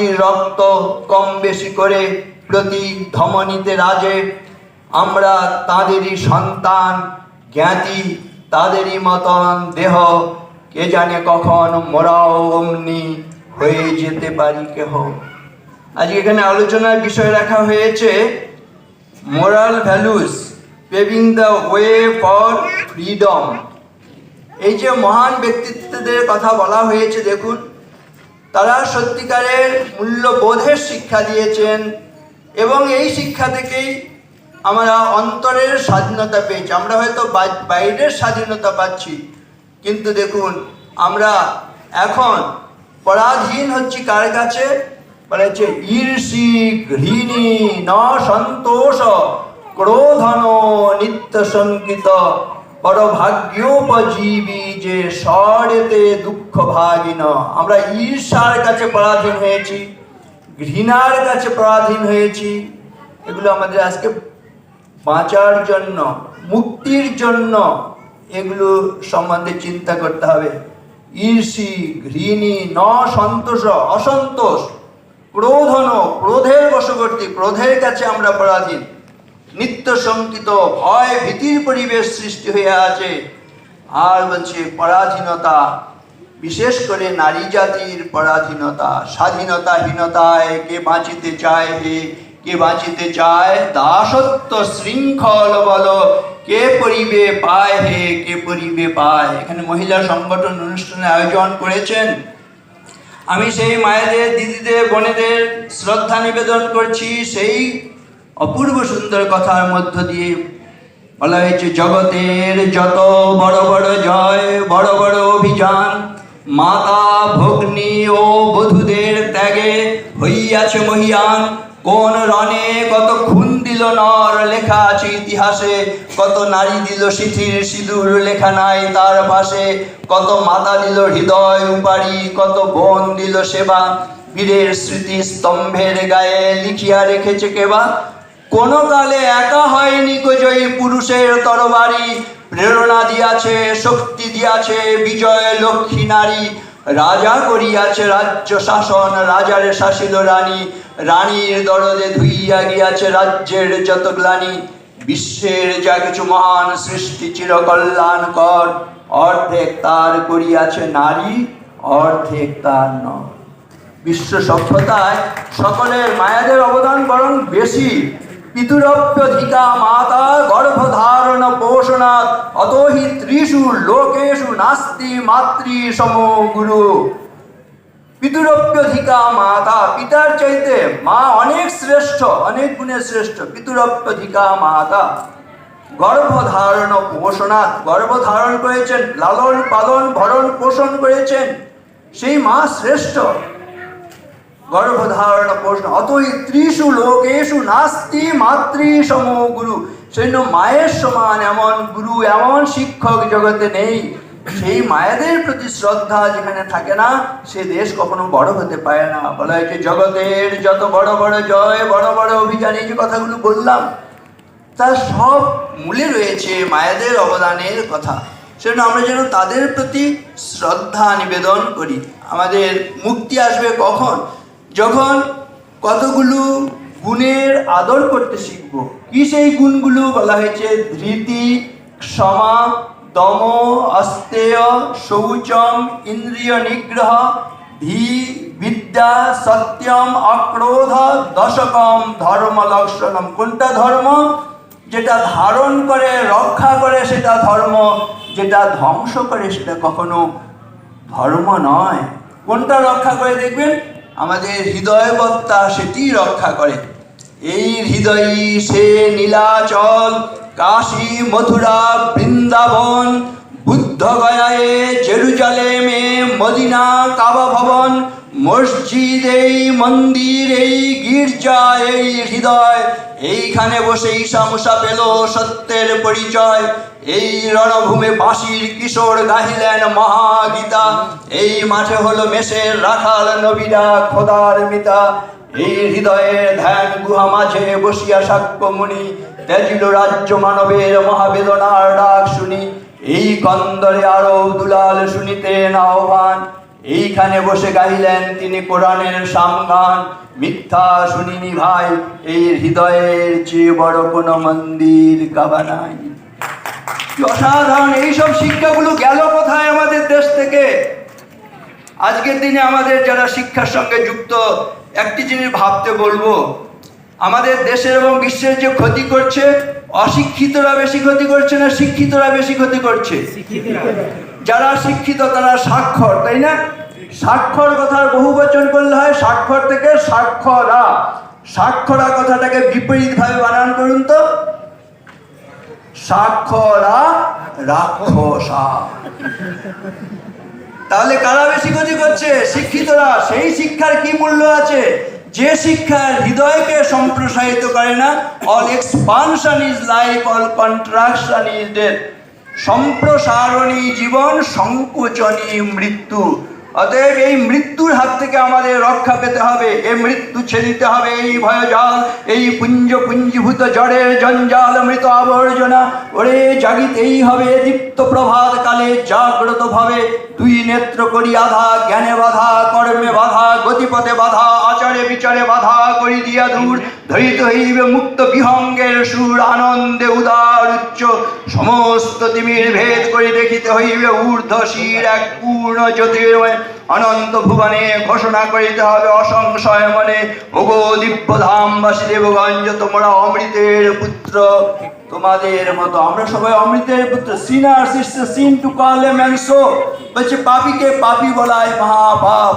মাতৃ রক্ত কম বেশি করে প্রতি ধমনীতে রাজে। আমরা তাঁদেরই সন্তান, জ্ঞাতি, তাদেরই মতন দেহ। কে জানে কখন মোরাও অমনি হয়ে যেতে পারি কেহ। আজকে এখানে আলোচনার বিষয় রাখা হয়েছে moral values paving the way for freedom এই যে মহান ব্যক্তিত্বদের কথা বলা হয়েছে, দেখুন তারা সত্যিকারের মূল্যবোধের শিক্ষা দিয়েছেন এবং এই শিক্ষা থেকেই আমরা অন্তরের স্বাধীনতা পেয়েছি। আমরা হয়তো বাইরের স্বাধীনতা পাচ্ছি, কিন্তু দেখুন, আমরা এখন পরাধীন হচ্ছি কার কাছে? বলা হচ্ছে ঈর্ষি ঘৃণী ন সন্তোষ ক্রোধন নিত্য শঙ্কিত পরভাগ্যোপজীবী যে স্বরেতে দুঃখ ভাগিন। আমরা ঈর্ষার কাছে পরাধীন হয়েছি, ঘৃণার কাছে পরাধীন হয়েছি। এগুলো আমাদের আজকে বাঁচার জন্য, মুক্তির জন্য এগুলো সম্বন্ধে চিন্তা করতে হবে। ঈর্ষি, ঘৃণী ন সন্তোষ অসন্তোষ ক্রোধন ক্রোধের বশবর্তী, ক্রোধের কাছে আমরা পরাধীন। নিত্য শঙ্কিত ভয় ভীতির পরিবেশ সৃষ্টি হয়ে আছে। আর বলছে পরাধীনতা, বিশেষ করে নারী জাতির পরাধীনতা, স্বাধীনতাহীনতায় কে বাঁচিতে চায় হে, কে বাঁচিতে চায় দাসত্ব শৃঙ্খল বল, কে পরিবে পায় হে, কে পরিবে পায়। এখানে মহিলা সংগঠন অনুষ্ঠানে আয়োজন করেছেন। আমি সেই মায়েদের, দিদিদের, বোনেদের শ্রদ্ধা নিবেদন করছি, সেই অপূর্ব সুন্দর কথার মধ্য দিয়ে বলা হয়েছে, জগতের যত বড় বড় জয়, বড় বড় অভিযান, মাতা, ভগ্নী ও বধূদের ত্যাগে হইয়াছে মহিয়ান। কোন রণে কত খুন দিল নর লেখা আছে ইতিহাসে, কত নারী দিল সিথির সিঁদুর লেখা নাই তার পাশে, কত মাতা দিল হৃদয় উপারি কত বোন দিল সেবা। বীরের স্মৃতি স্তম্ভের গায়ে লিখিয়া রেখেছে কেবা কোন কালে একা হয়নি জয়ী পুরুষের তরবারি। প্রেরণা দিয়াছে, শক্তি দিয়াছে, বিজয় লক্ষ্মী নারী। রাজা করিয়াছে রাজ্য শাসন, রাজারে শাসিল রানী। রানীর দরদে ধুইয়া গিয়াছে রাজ্যের যত গ্লানি। বিশ্বের যা কিছু মহান সৃষ্টি চিরকল্যাণকর অর্ধেক তার করিয়াছে নারী, অর্ধেক তার নয় বিশ্ব সভ্যতায় সকলের মায়াদের অবদান বরং বেশি। পিতুরপ্যধিকা মাতা গর্ভধারণ পোষণাৎ অতহি ত্রিষু লোকেষু নাস্তি মাতৃ সম গুরু। পিতুরপ্যধিকা মাতা, পিতার চাইতে মা অনেক শ্রেষ্ঠ, অনেক গুণে শ্রেষ্ঠ পিতুরপ্যধিকা মাতা। গর্ভধারণ পোষণাৎ গর্ভধারণ করেছেন, লালন পালন ভরণ পোষণ করেছেন, সেই মা শ্রেষ্ঠ। গর্ভধারণ প্রশ্ন। অতই ত্রিশু লোকেশু নাস্তি মাতৃ সম গুরু। সেই জন্য মায়ের সমান এমন গুরু, এমন শিক্ষক জগতে নেই। সেই মায়েদের প্রতি শ্রদ্ধা যেখানে থাকে না, সে দেশ কখনো বড় হতে পারে না। বলা হয়েছে, জগতের যত বড় বড় জয়, বড় বড় অভিযান এই যে কথাগুলো বললাম, তার সব মূলে রয়েছে মায়েদের অবদানের কথা। সেজন্য আমরা যেন তাদের প্রতি শ্রদ্ধা নিবেদন করি। আমাদের মুক্তি আসবে কখন? যখন কতগুলো গুণের আদর করতে শিখব, কি সেই গুণগুলো বলা হয়েছে? ধৃতি, ক্ষমা, দম অস্তেয় শৌচম, ইন্দ্রিয় নিগ্রহ ধী বিদ্যা, সত্যম, অক্রোধ, দশকম, ধর্ম লক্ষণম কোনটা ধর্ম? যেটা ধারণ করে, রক্ষা করে, সেটা ধর্ম। যেটা ধ্বংস করে, সেটা কখনো ধর্ম নয়। কোনটা রক্ষা করে দেখবেন? আমাদের হৃদয়বত্তা সেটি রক্ষা করে। এই হৃদয়ই সে নীলাচল, কাশী, মথুরা, বৃন্দাবন, বুদ্ধ গয়ায়, জেরুজালেমে, মদিনা, কাবা ভবন, মসজিদ এই, মন্দির এই, গির্জা এই হৃদয়। এইখানে বসে ঈশা মুসা পেল সত্যের পরিচয়। এই রণভূমে বাঁশির কিশোর গাহিলেন মহাগীতা। এই মাঠে হলো মেষের রাখাল নবীরা খোদার মিতা এই হৃদয়ের ধ্যান গুহা মাঝে বসিয়া সাক্ষ্য মুনি, ত্যাজিল রাজ্য মানবের মহাবেদনার ডাক শুনি। এই কন্দরে আরও দুলাল শুনিতেন আহ্বান এইখানে বসে গাইলেন তিনি কোরআনের সামগান। মিথ্যা শুনিনি ভাই, এই হৃদয়ের চেয়ে বড় কোনো মন্দির কাবা নাই। অসাধারণ, এইসব শিক্ষাগুলো গেল কোথায় আমাদের দেশ থেকে? আজকের দিনে আমাদের যারা শিক্ষার সঙ্গে যুক্ত, একটি জিনিস ভাবতে বলব, আমাদের দেশের এবং বিশ্বের যে ক্ষতি করছে, অশিক্ষিতরা বেশি ক্ষতি করছে না শিক্ষিতরা বেশি ক্ষতি করছে? যারা শিক্ষিত, তারা স্বাক্ষর, তাই না? স্বাক্ষর কথার বহু বচন করলে হয় স্বাক্ষর থেকে স্বাক্ষরা। স্বাক্ষরা কথাটাকে বিপরীত ভাবে বানান করুন তো। স্বাক্ষরা রাক্ষসা। তাহলে কারা বেশি ক্ষতি করছে? শিক্ষিতরা। সেই শিক্ষার কি মূল্য আছে? যে শিক্ষার হৃদয়কে সম্প্রসারিত করে না all expansion is life all contraction is death সম্প্রসারণী জীবন, সংকোচনী মৃত্যু। অতএব এই মৃত্যুর হাত থেকে আমাদের রক্ষা পেতে হবে। এই মৃত্যু ছেড়িতে হবে। এই ভয়জাল, এই পুঞ্জ পুঞ্জীভূত জড়ের জঞ্জাল, মৃত আবর্জনা, ওরে জাগিতেই হবে দীপ্ত প্রভাত কালে জাগ্রত ভাবে দুই নেত্র করি আধা, জ্ঞানে বাধা, কর্মে বাধা, গতিপথে বাধা আচারে বিচারে বাধা করি দিয়া দূর। ধরিত হইবে মুক্ত বিহঙ্গের সুর, আনন্দে উদার উচ্চ। সমস্ত তিমির ভেদ করে দেখিতে হইবে ঊর্ধ্ব শির এক পূর্ণ জ্যোতির্ময়। অনন্ত ভুবনে ঘোষণা করিতে হবে অসংশয় মনে। ওগো দিব্য ধামবাসী দেবগঞ্জ তোমরা অমৃতের পুত্র, তোমাদের মতো। আমরা সবাই অমৃতের পুত্র। Sinner sister, sin to call man so বলছে, পাপিকে পাপি বলায় মহাপাপ।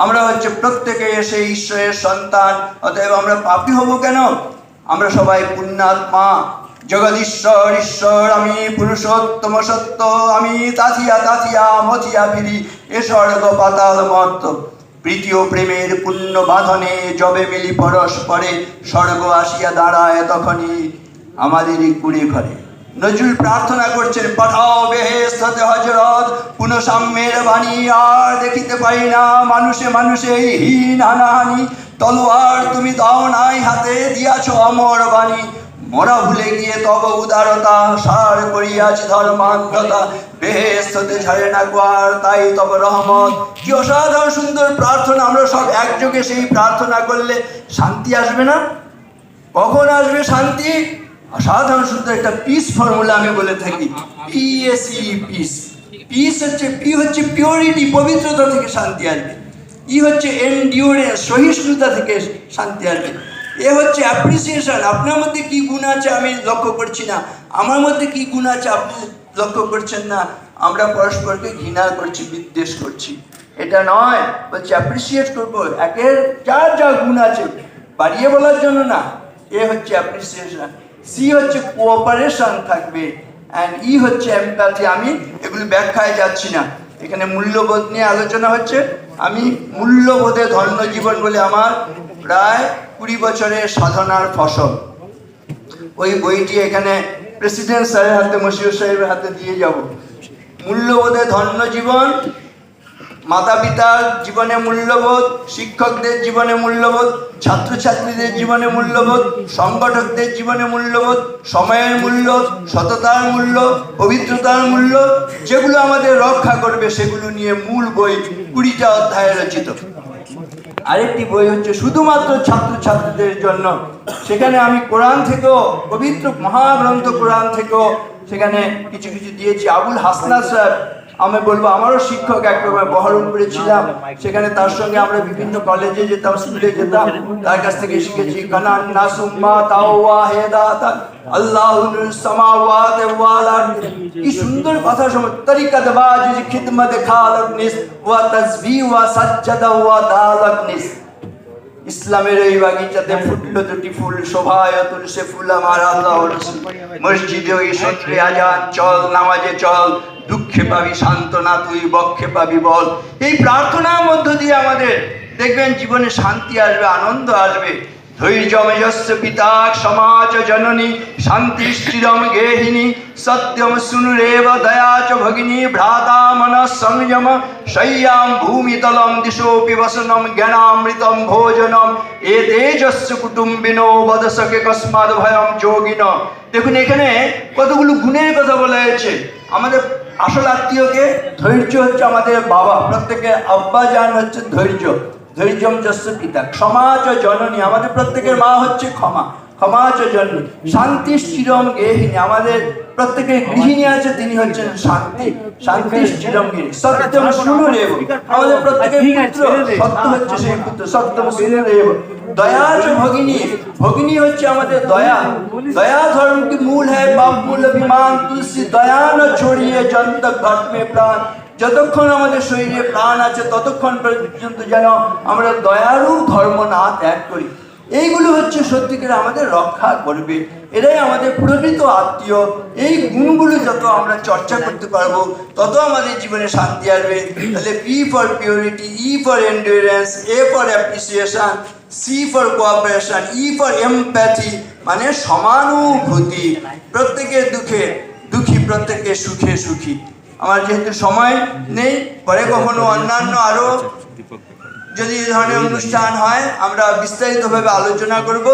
আমরা হচ্ছে প্রত্যেকে এসে ঈশ্বরের সন্তান, অতএব আমরা পাপি হব কেন? আমরা সবাই পুণ্যাত্মা। জগদীশ্বর, ঈশ্বর, আমি পুরুষোত্তম সত্য, আমি তাথিয়া তাথিয়া মথিয়া ফিরি, এ স্বর্গ পাতাল মর্ত। প্রীতি ও প্রেমের পুণ্য বাঁধনে জবে মিলি পরস্পরে স্বর্গ আসিয়া দাঁড়ায় তখনই আমাদেরই কুড়ে ঘরে। নজরুল প্রার্থনা করছেন, পাঠাও বেহেস্তে হজরত পুনঃসাম্যের বাণী আর দেখিতে পাই না। মানুষে মানুষে হীন হানাহানি, তলোয়ার তুমি দাও নাই হাতে, দিয়াছ অমর বাণী। মরা ভুলে গিয়ে তব উদারতা, সার করিয়াছি ধর্মান্ধতা। বেহেস্ততে ঝরে না গোয়ার তাই তব রহমত। কি অসাধারণ সুন্দর প্রার্থনা, আমরা সব একযোগে সেই প্রার্থনা করলে শান্তি আসবে না? কখন আসবে শান্তি? অসাধারণ সুন্দর একটা পিস ফর্মুলা আমি বলে থাকি। P S E peace peace হচ্ছে পি হচ্ছে পিওরিটি পবিত্রতা থেকে শান্তি আসবে। ই হচ্ছে এনডিওরেন্স সহিষ্ণুতা থেকে শান্তি আসবে। এ হচ্ছে অ্যাপ্রিসিয়েশন আপনার মধ্যে কি গুণ আছে আমি লক্ষ্য করছি না। আমার মধ্যে কি গুণ আছে আপনি লক্ষ্য করছেন না। আমরা পরস্পরকে ঘৃণা করছি, বিদ্বেষ করছি। এটা নয়। বলছি অ্যাপ্রিসিয়েট করব। একের যার যা গুণ আছে, বাড়িয়ে বলার জন্য না। এ হচ্ছে অ্যাপ্রিসিয়েশন সি হচ্ছে কোঅপারেশন থাকবে অ্যান্ড ই হচ্ছে এমপ্যাথি আমি এগুলি ব্যাখ্যায় যাচ্ছি না। এখানে মূল্যবোধ নিয়ে আলোচনা হচ্ছে। আমি মূল্যবোধে ধন্য জীবন বলে আমার প্রায় কুড়ি বছরের সাধনার ফসল। ওই বইটি এখানে প্রেসিডেন্ট স্যারের হাতে মশিউর সাহেবের হাতে দিয়ে যাব। মূল্যবোধে ধন্য জীবন মাতা পিতার জীবনে মূল্যবোধ, শিক্ষকদের জীবনে মূল্যবোধ, ছাত্রছাত্রীদের জীবনে মূল্যবোধ, সংগঠকদের জীবনে মূল্যবোধ, সময়ের মূল্য, সততার মূল্য, পবিত্রতার মূল্য, যেগুলো আমাদের রক্ষা করবে সেগুলো নিয়ে মূল বই কুড়িটা অধ্যায়ে রচিত। আরেকটি বই হচ্ছে শুধুমাত্র ছাত্রছাত্রীদের জন্য। সেখানে আমি কোরআন থেকেও, পবিত্র মহাগ্রন্থ কোরআন থেকেও সেখানে কিছু কিছু দিয়েছি। আবুল হাসনা স্যার আমি বলব আমারও শিক্ষক একরকম বহরমপুরে ছিলাম সেখানে তার সঙ্গে আমরা বিভিন্ন কলেজে যেতাম স্কুলে যেতাম তার কাছ থেকে শিখেছি কানান নাসুম্মা তাওয়া কি সুন্দর কথা সময় তরিকাত বাজ খিদমত খালক নিস ওয়া তাসবিহ ওয়া সাজ্জাদা ওয়া দালাক নিস। ইসলামের এই বাগিচাতে ফুটলো দুটি ফুল শোভায় তুলসে ফুল আমার আল্লাহ মসজিদে ওই সত্রে আজান চল নামাজে চল দুঃখে পাবি, সান্ত্বনা তুই, বক্ষে পাবি, বল। এই প্রার্থনার মধ্য দিয়ে আমাদের দেখবেন জীবনে শান্তি আসবে, আনন্দ আসবে। ধৈর্যময়স্য সত্যম ভগিনী সংযম ভূমিতলম ভোজনম কুটুম্বিনো, বদসকে কস্মাদ ভয়ম যোগিন। দেখুন, এখানে কতগুলো গুণের কথা বলা হয়েছে। আমাদের আসল আত্মীয়কে ধৈর্য হচ্ছে আমাদের বাবা। প্রত্যেকের আব্বা যান হচ্ছে ধৈর্য। ধৈর্যম পিতা ক্ষমা জননী, আমাদের প্রত্যেকের মা হচ্ছে ক্ষমা। শান্তি চিরম গেহিনী আমাদের গৃহিণী আছে তিনি হচ্ছেন শান্তি। শান্তি চিরম আমাদের পুত্র সত্য হচ্ছে সেই পুত্র সত্যম দয়া চ ভগিনী। ভগিনী হচ্ছে আমাদের দয়া। দয়া ধর্ম কি মূল হ্যায় বাপ মূল অভিমান তুলসী দয়া ছড়িয়ে জন্ত প্রাণ। যতক্ষণ আমাদের শরীরে প্রাণ আছে ততক্ষণ পর্যন্ত যেন আমরা দয়ারূপ ধর্ম না ত্যাগ করি। এইগুলো হচ্ছে সত্যিকার আমাদের রক্ষা করবে। এরাই আমাদের প্রকৃত আত্মীয়। এই গুণগুলো যত আমরা চর্চা করতে পারব, তত আমাদের জীবনে শান্তি আসবে। তাহলে P for purity E for endurance A for appreciation C for cooperation E for empathy মানে সমানুভূতি। প্রত্যেকের দুঃখে দুঃখী প্রত্যেকের সুখে সুখী। আমার যেহেতু সময় নেই, পরে কখনো অন্যান্য আরও যদি এই ধরনের অনুষ্ঠান হয় আমরা বিস্তারিতভাবে আলোচনা করব।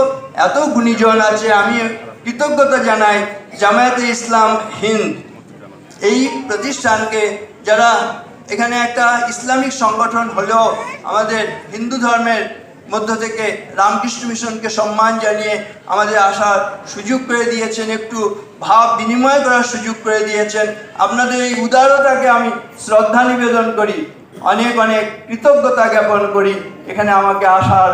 এত গুণীজন আছে আমি কৃতজ্ঞতা জানাই জামায়াতে ইসলাম হিন্দ। এই প্রতিষ্ঠানকে যারা এখানে একটা ইসলামিক সংগঠন হলেও আমাদের হিন্দু ধর্মের মধ্য থেকে রামকৃষ্ণ মিশনকে সম্মান জানিয়ে আমাদের আসার সুযোগ করে দিয়েছেন একটু ভাব বিনিময় করার সুযোগ করে দিয়েছেন। আপনাদের এই উদারতাকে আমি শ্রদ্ধা নিবেদন করি। অনেক অনেক কৃতজ্ঞতা জ্ঞাপন করি। এখানে আমাকে আসার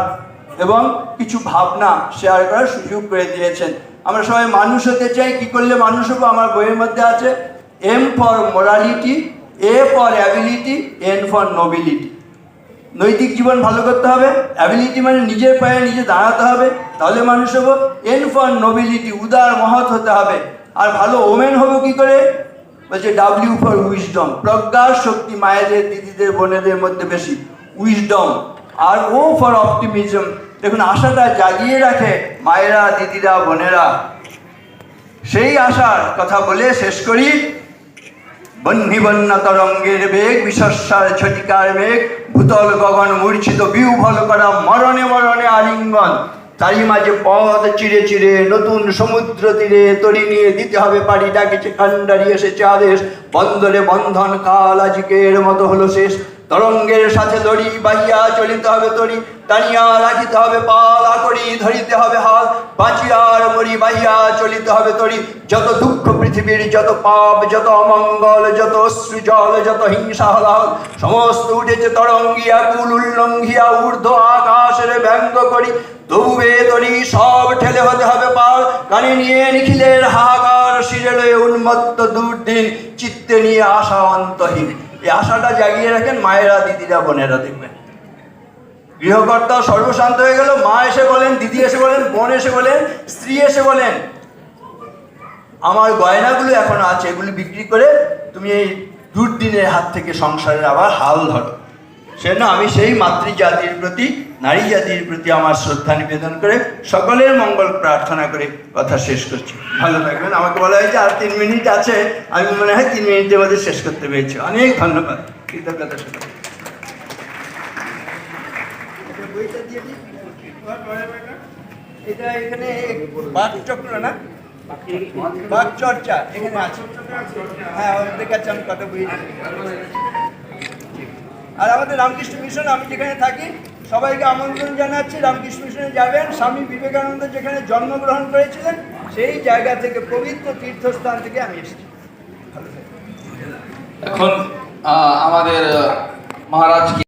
এবং কিছু ভাবনা শেয়ার করার সুযোগ করে দিয়েছেন। আমরা সবাই মানুষ হতে চাই, কি করলে মানুষ হব? আমার বইয়ের মধ্যে আছে M for morality A for ability N for nobility নৈতিক জীবন ভালো করতে হবে। অ্যাবিলিটি মানে নিজের পায়ে নিজে দাঁড়াতে হবে, তাহলে মানুষ হব। এন ফর নোবিলিটি উদার মহৎ হতে হবে। আর ভালো ওমেন হব কি করে? বলছে ডাব্লিউ ফর উইজডম প্রজ্ঞা, শক্তি, মায়েদের, দিদিদের, বোনেদের মধ্যে বেশি। উইজডম আর ও ফর অপটিমিজম দেখুন, আশাটা জাগিয়ে রাখে মায়েরা, দিদিরা, বোনেরা। সেই আশার কথা বলে শেষ করি। বহ্নিবন্য তরঙ্গের বেগ বিশ্বস্বার ছটিকার মেঘ ভূতল গগন মূর্ছিত বিউভল করা মরণে মরণে আলিঙ্গন। তারই মাঝে পথ চিরে চিরে নতুন সমুদ্র তীরে তরি নিয়ে দিতে হবে পাড়ি ডাকেছে কান্ডারি এসেছে আদেশ। বন্দরে বন্ধন কাল আজকের মতো হলো শেষ। তরঙ্গের সাথে দড়ি বাহিয়া চলিতে হবে তরি টানিয়া রাখিতে হবে পাল, আকড়ি ধরিতে হবে হাল বাঁচিয়ার মরি বাহিয়া চলিতে হবে তরি যত দুঃখ পৃথিবীর, যত পাপ, যত অমঙ্গল, যত অশ্রুজল, যত হিংসা হলাহল, সমস্ত উঠেছে তরঙ্গিয়া, কুল উল্লঙ্ঘিয়া, ঊর্ধ্ব আকাশের ব্যঙ্গ করি। তবুবে তরি সব ঠেলে হতে হবে পাল, কানে নিয়ে নিখিলের হাহাকার শিরে উন্মত্ত দুর্দিন, চিত্তে নিয়ে আশা অন্তহীন এই আশাটা জাগিয়ে রাখেন মায়েরা, দিদিরা, বোনেরা দেখবেন। গৃহকর্তা সর্বশান্ত হয়ে গেল, মা এসে বলেন, দিদি এসে বলেন, বোন এসে বলেন, স্ত্রী এসে বলেন, আমার গয়নাগুলো এখন আছে, এগুলি বিক্রি করে তুমি এই দুর্দিনের হাত থেকে সংসারের আবার হাল ধরো। সেজন্য আমি সেই মাতৃজাতির প্রতি নারী জাতির প্রতি আমার শ্রদ্ধা নিবেদন করে, সকলের মঙ্গল প্রার্থনা করে কথা শেষ করছি। ভালো থাকবেন। আমাকে বলা হয়েছে, আর তিন মিনিট আছে। আমি মনে হয় তিন মিনিটের মধ্যে শেষ করতে পেরেছি। অনেক ধন্যবাদ। কৃতজ্ঞতা। এটা এখানে না? চর্চা। এখানে হ্যাঁ আমি বই আর আমাদের রামকৃষ্ণ মিশন, আমি যেখানে থাকি সবাইকে আমন্ত্রণ জানাচ্ছি, রামকৃষ্ণ মিশনে যাবেন। স্বামী বিবেকানন্দ যেখানে জন্মগ্রহণ করেছিলেন, সেই জায়গা থেকে, পবিত্র তীর্থস্থান থেকে আমি এসেছি। এখন আমাদের মহারাজকে